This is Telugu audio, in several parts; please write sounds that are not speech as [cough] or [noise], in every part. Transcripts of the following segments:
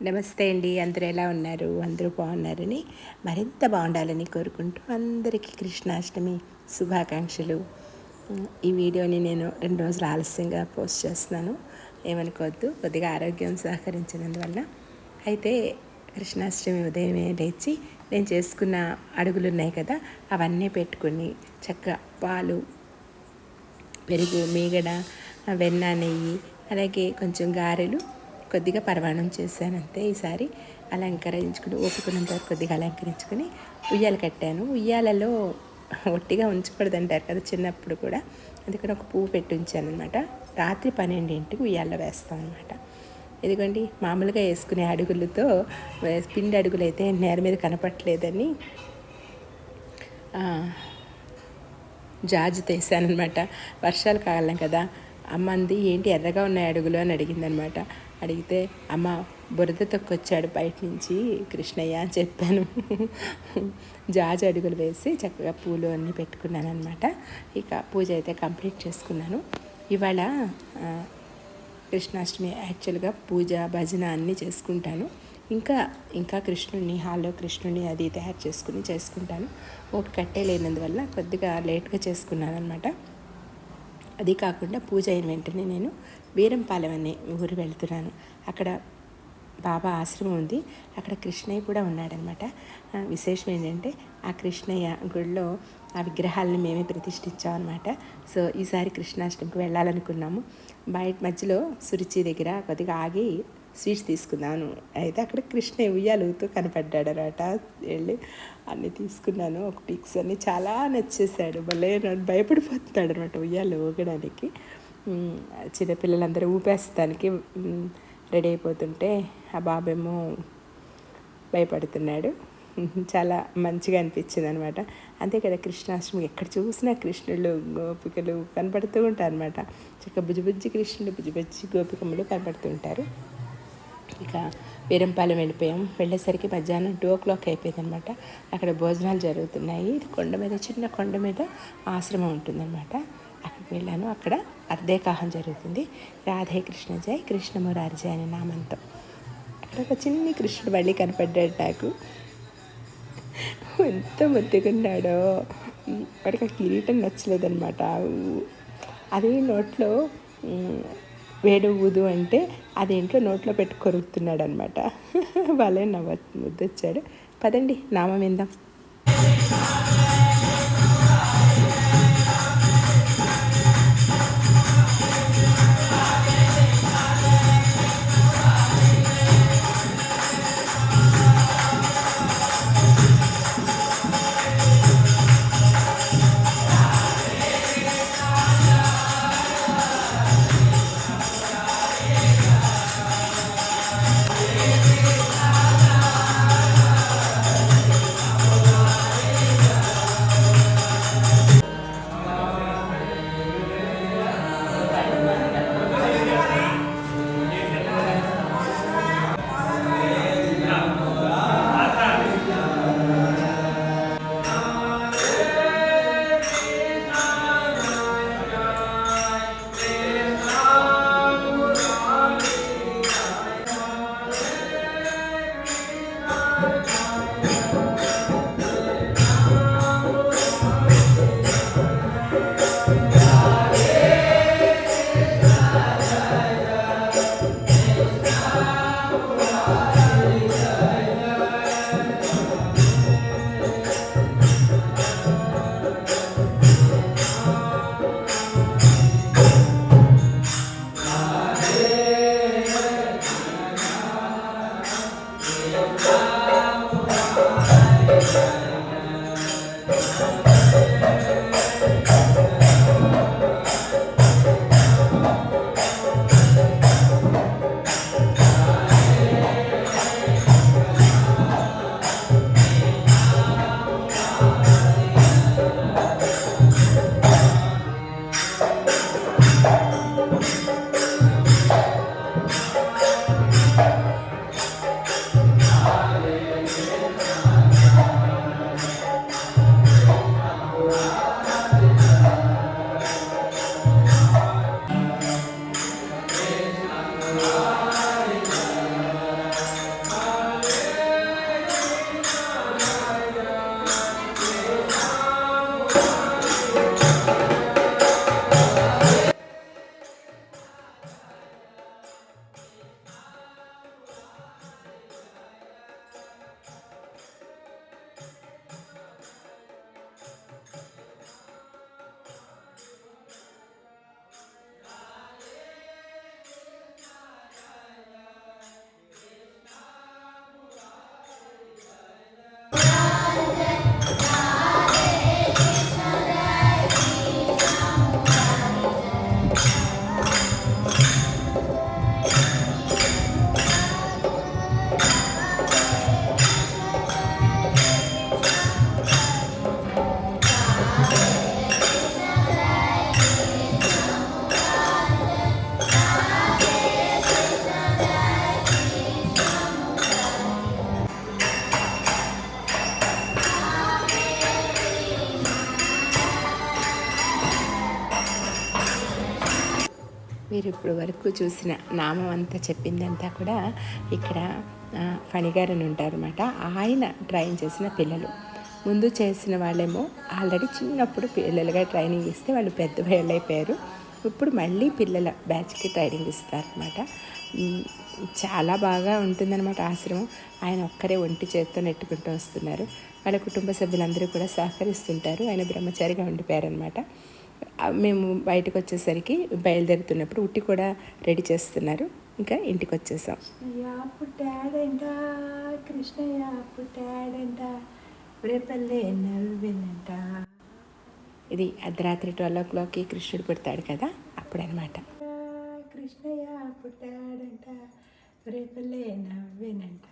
నమస్తే అండి. అందరూ ఎలా ఉన్నారు? అందరూ బాగున్నారని మరింత బాగుండాలని కోరుకుంటూ అందరికీ కృష్ణాష్టమి శుభాకాంక్షలు. ఈ వీడియోని నేను రెండు రోజులు ఆలస్యంగా పోస్ట్ చేస్తున్నాను. ఏమనుకోవద్దు కొద్దిగా ఆరోగ్యం సహకరించినందువల్ల. అయితే కృష్ణాష్టమి ఉదయమే లేచి నేను చేసుకున్న అడుగులు ఉన్నాయి కదా అవన్నీ పెట్టుకుని చక్కగా పాలు పెరుగు మీగడ వెన్న నెయ్యి అలాగే కొంచెం గారెలు కొద్దిగా పరమాణం చేశాను అంతే ఈసారి. అలంకరించుకుని ఓపుకున్నంత వరకు కొద్దిగా అలంకరించుకుని ఉయ్యాలు కట్టాను. ఉయ్యాలలో ఒట్టిగా ఉంచకూడదు అంటారు కదా చిన్నప్పుడు కూడా. అందుకని ఒక పువ్వు పెట్టి ఉంచాను అనమాట రాత్రి పన్నెండింటికి ఉయ్యాల్లో వేస్తాం అనమాట ఇదిగోండి మామూలుగా వేసుకునే అడుగులతో పిండి అడుగులు అయితే నేల మీద కనపట్లేదని ఆ, జాజు తీసానమాట వర్షాలు కాలం కదా. అమ్మంది ఏంటి ఎర్రగా ఉన్నాయి అడుగులు? అని అడిగిందనమాట అడిగితే అమ్మ బురద తొక్కొచ్చాడు బయట నుంచి కృష్ణయ్య అని చెప్పాను. జాజు అడుగులు వేసి చక్కగా పూలు అన్నీ పెట్టుకున్నాను అనమాట ఇక పూజ అయితే కంప్లీట్ చేసుకున్నాను. ఇవాళ కృష్ణాష్టమి యాక్చువల్గా పూజ భజన అన్నీ చేసుకుంటాను. ఇంకా ఇంకా కృష్ణుడిని హాల్లో కృష్ణుడిని అది తయారు చేసుకుని చేసుకుంటాను. ఒకటి కట్టే లేనందువల్ల కొద్దిగా లేట్గా చేసుకున్నాను అనమాట అది కాకుండా పూజ అయిన వెంటనే నేను వీరంపాలెం అనే ఊరు వెళ్తున్నాను. అక్కడ బాబా ఆశ్రమం ఉంది. అక్కడ కృష్ణయ్య కూడా ఉన్నాడనమాట. విశేషం ఏంటంటే ఆ కృష్ణయ్య గుడిలో ఆ విగ్రహాలను మేమే ప్రతిష్ఠించామన్నమాట. సో ఈసారి కృష్ణాష్టమికి వెళ్ళాలనుకున్నాము. బయట మధ్యలో సురుచి దగ్గర కొద్దిగా ఆగి స్వీట్స్ తీసుకున్నాను. అయితే అక్కడ కృష్ణయ్య ఉయ్యాలుతూ కనపడ్డాడు అనమాట వెళ్ళి అన్నీ తీసుకున్నాను. ఒక పిక్స్ అన్ని చాలా నచ్చేసాడు భలే నన్ను భయపడిపోతున్నాడు అనమాట ఉయ్యాలు ఊగడానికి. చిన్నపిల్లలందరూ ఊపేస్తానికి రెడీ అయిపోతుంటే ఆ బాబేమో భయపడుతున్నాడు. [laughs] చాలా మంచిగా అనిపించింది అనమాట అంతే కదా కృష్ణాష్టమి ఎక్కడ చూసినా కృష్ణుడు గోపికలు కనపడుతూ ఉంటారు అనమాట చక్క బుజ్జిబుజ్జి కృష్ణులు బుజ్జిబుజ్జి గోపికమ్మలు కనపడుతూ ఉంటారు. ఇక వీరంపాలెం వెళ్ళిపోయాం. వెళ్ళేసరికి మధ్యాహ్నం టూ ఓ క్లాక్ అయిపోయింది అనమాట అక్కడ భోజనాలు జరుగుతున్నాయి. ఇది కొండ మీద చిన్న కొండ మీద ఆశ్రమం ఉంటుందన్నమాట అక్కడికి వెళ్ళాను. అక్కడ అర్ధేకాహం జరుగుతుంది. రాధే కృష్ణ జై కృష్ణమురారి జై అనే నామంతో. అక్కడ ఒక చిన్ని కృష్ణుడు మళ్ళీ కనపడ్డాడు నాకు. ఎంత ముద్దుకున్నాడో వాడికి ఆ కిరీటం నచ్చలేదన్నమాట. అది నోట్లో వేడు ఊదు అంటే అదేంట్లో నోట్లో పెట్టి కొరుకుతున్నాడు అనమాట వాళ్ళే నవ్వ ముద్దొచ్చాడు పదండి నామం విందాం. ఇప్పుడు వరకు చూసిన నామం అంతా చెప్పిందంతా కూడా ఇక్కడ ఫణిగారని ఫణిగారు ఉంటారన్నమాట. ఆయన ట్రైన్ చేసిన పిల్లలు. ముందు చేసిన వాళ్ళేమో ఆల్రెడీ చిన్నప్పుడు పిల్లలుగా ట్రైనింగ్ ఇస్తే వాళ్ళు పెద్ద వాళ్ళు అయిపోయారు ఇప్పుడు మళ్ళీ పిల్లల బ్యాచ్కి ట్రైనింగ్ ఇస్తారనమాట చాలా బాగా ఉంటుందన్నమాట ఆశ్రమం. ఆయన ఒక్కరే ఒంటి చేత్తో నెట్టుకుంటూ వస్తున్నారు. వాళ్ళ కుటుంబ సభ్యులందరూ కూడా సహకరిస్తుంటారు. ఆయన బ్రహ్మచారిగా ఉండిపోయారనమాట మేము బయటకు వచ్చేసరికి బయలుదేరుతున్నప్పుడు ఉట్టి కూడా రెడీ చేస్తున్నారు. ఇంకా ఇంటికి వచ్చేసాం కృష్ణయ్య పుట్టాడంట కృష్ణయ్య పుట్టాడంట రేపల్లే నవ్వినంట. ఇది అర్ధరాత్రి ట్వెల్వ్ ఓ క్లాక్కి కృష్ణుడు పుడతాడు కదా అప్పుడనమాట కృష్ణయ్య పుట్టాడంట రేపల్లే నవ్వినంట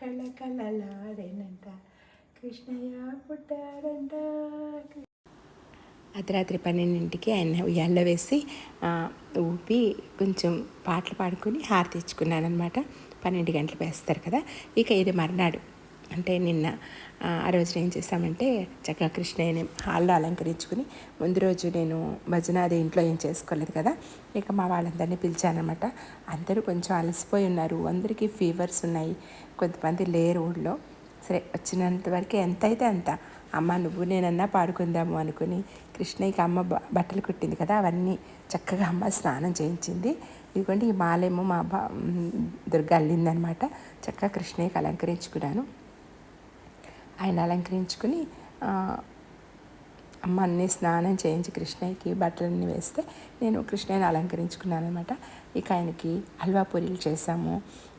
కళ్ళ కళ్ళలాడేనంట కృష్ణయ్య పుట్టాడంట అర్ధరాత్రి పన్నెండింటికి ఆయన ఉయ్యాల్లో వేసి ఊపి కొంచెం పాటలు పాడుకొని హారతి ఇచ్చుకున్నాను అనమాట పన్నెండు గంటలకు వేస్తారు కదా. ఇక ఇది మర్నాడు. అంటే నిన్న ఆ, ఆ రోజున ఏం చేస్తామంటే చక్కగా కృష్ణయ్యని హాల్లో అలంకరించుకుని ముందు రోజు నేను భజన అది ఇంట్లో ఏం చేసుకోలేదు కదా. ఇక మా వాళ్ళందరినీ పిలిచానమాట అందరూ కొంచెం అలసిపోయి ఉన్నారు. అందరికీ ఫీవర్స్ ఉన్నాయి. కొంతమంది లేరు ఊళ్ళో. సరే వచ్చినంత వరకు ఎంత అయితే అంత. అమ్మ నువ్వు నేనన్నా పాడుకుందాము అనుకుని కృష్ణయ్యకి అమ్మ బట్టలు కుట్టింది కదా అవన్నీ చక్కగా అమ్మ స్నానం చేయించింది. ఇదిగోండి ఈ మాలేమో మా బా దుర్గ అల్లిందనమాట. చక్కగా కృష్ణయ్యకి అలంకరించుకున్నాను. ఆయన అలంకరించుకుని అమ్మ అన్ని స్నానం చేయించి కృష్ణయ్యకి బట్టలన్నీ వేస్తే నేను కృష్ణయ్యని అలంకరించుకున్నాను అనమాట ఇక ఆయనకి హల్వా పూరీలు చేసాము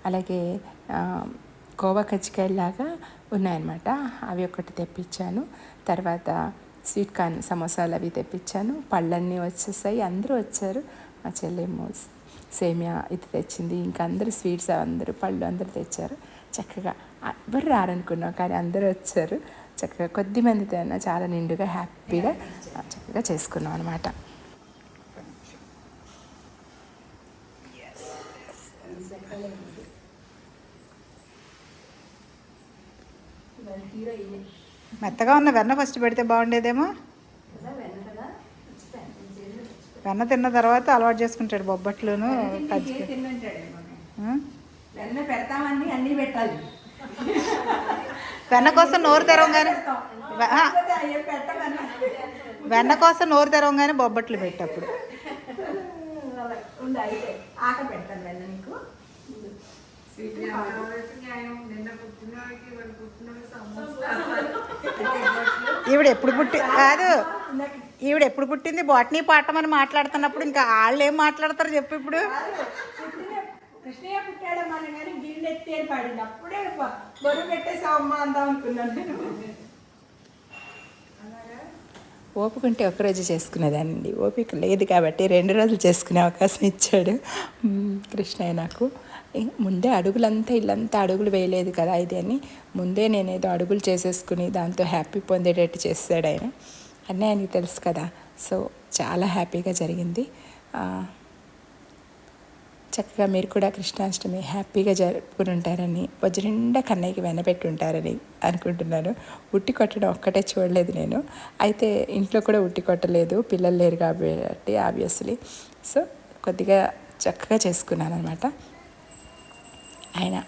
అలాగే కోవా కజ్జికాయలాగా ఉన్నాయన్నమాట అవి ఒకటి తెప్పించాను. తర్వాత స్వీట్ కార్న్ సమోసాలు అవి తెప్పించాను. పళ్ళన్నీ వచ్చేసాయి. అందరూ వచ్చారు. మా చెల్లెమో సేమియా ఇది తెచ్చింది. ఇంకా అందరూ స్వీట్స్ అందరూ పళ్ళు అందరూ తెచ్చారు. చక్కగా ఎవరు రారనుకున్నాం కానీ అందరూ వచ్చారు. చక్కగా కొద్ది మందితో చాలా నిండుగా హ్యాపీగా చక్కగా చేసుకున్నాం అనమాట మెత్తగా ఉన్న వెన్న ఫస్ట్ పెడితే బాగుండేదేమో? వెన్న తిన్న తర్వాత అలవాటు చేసుకుంటాడు బొబ్బట్లును? వెన్న పెడతామని అన్నీ పెట్టాలి. వెన్న కోసం నోరు తెరవగానే వెన్న కోసం నోరు తెరవగానే బొబ్బట్లు పెట్టప్పుడు. ఆక పెడతాను వెన్న నీకు. ఈవిడ ఎప్పుడు పుట్టి కాదు. ఈవిడ ఎప్పుడు పుట్టింది? బొటనీ పాఠమని మాట్లాడుతున్నప్పుడు ఇంకా వాళ్ళు ఏం మాట్లాడతారు చెప్పు ఇప్పుడు. కృష్ణయ్య పుట్టాడమ్మా అని కానీ గిన్నె ఎత్తేది పాడింది? అప్పుడే బరువు పెట్టేసావమ్మా అందాం అనుకున్నాను. నేను ఓపికంటే ఒకరోజు చేసుకునేదానండి ఓపిక లేదు కాబట్టి రెండు రోజులు చేసుకునే అవకాశం ఇచ్చాడు. కృష్ణయ్య నాకు. ముందే అడుగులంతా ఇల్లంతా అడుగులు వేయలేదు కదా ఇది అని. ముందే నేనేదో అడుగులు చేసేసుకుని దాంతో హ్యాపీ పొందేటట్టు చేస్తాడు ఆయన. అన్నీ ఆయనకి తెలుసు కదా. సో చాలా హ్యాపీగా జరిగింది. చక్కగా మీరు కూడా కృష్ణాష్టమి హ్యాపీగా జరుపుకుని ఉంటారని వజ్రిండా కన్నయ్యకి వెనపెట్టి ఉంటారని అనుకుంటున్నాను. ఉట్టి కొట్టడం ఒక్కటే చూడలేదు నేను. అయితే ఇంట్లో కూడా ఉట్టి కొట్టలేదు. పిల్లలు లేరు కాబట్టి ఆబ్వియస్లీ. సో కొద్దిగా చక్కగా చేసుకున్నాను అనమాట ఆయన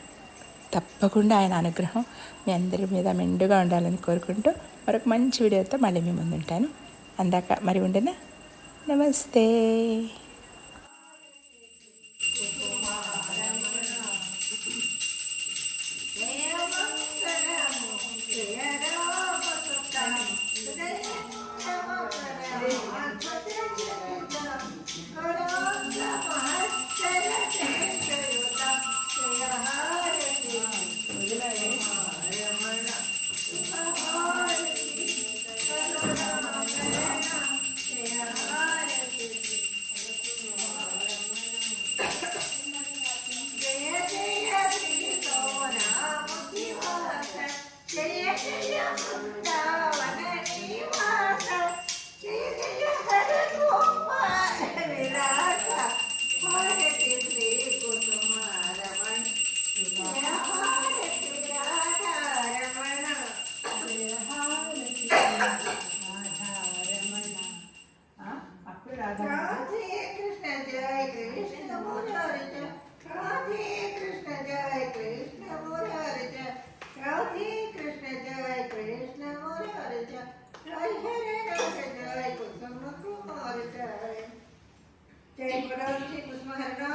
తప్పకుండా ఆయన అనుగ్రహం మీ అందరి మీద మెండుగా ఉండాలని కోరుకుంటూ మరొక మంచి వీడియోతో మళ్ళీ మీ ముందుంటాను. అందాక మరి ఉండనా? నమస్తే. കപടവർഷി കുസ്മഹരണ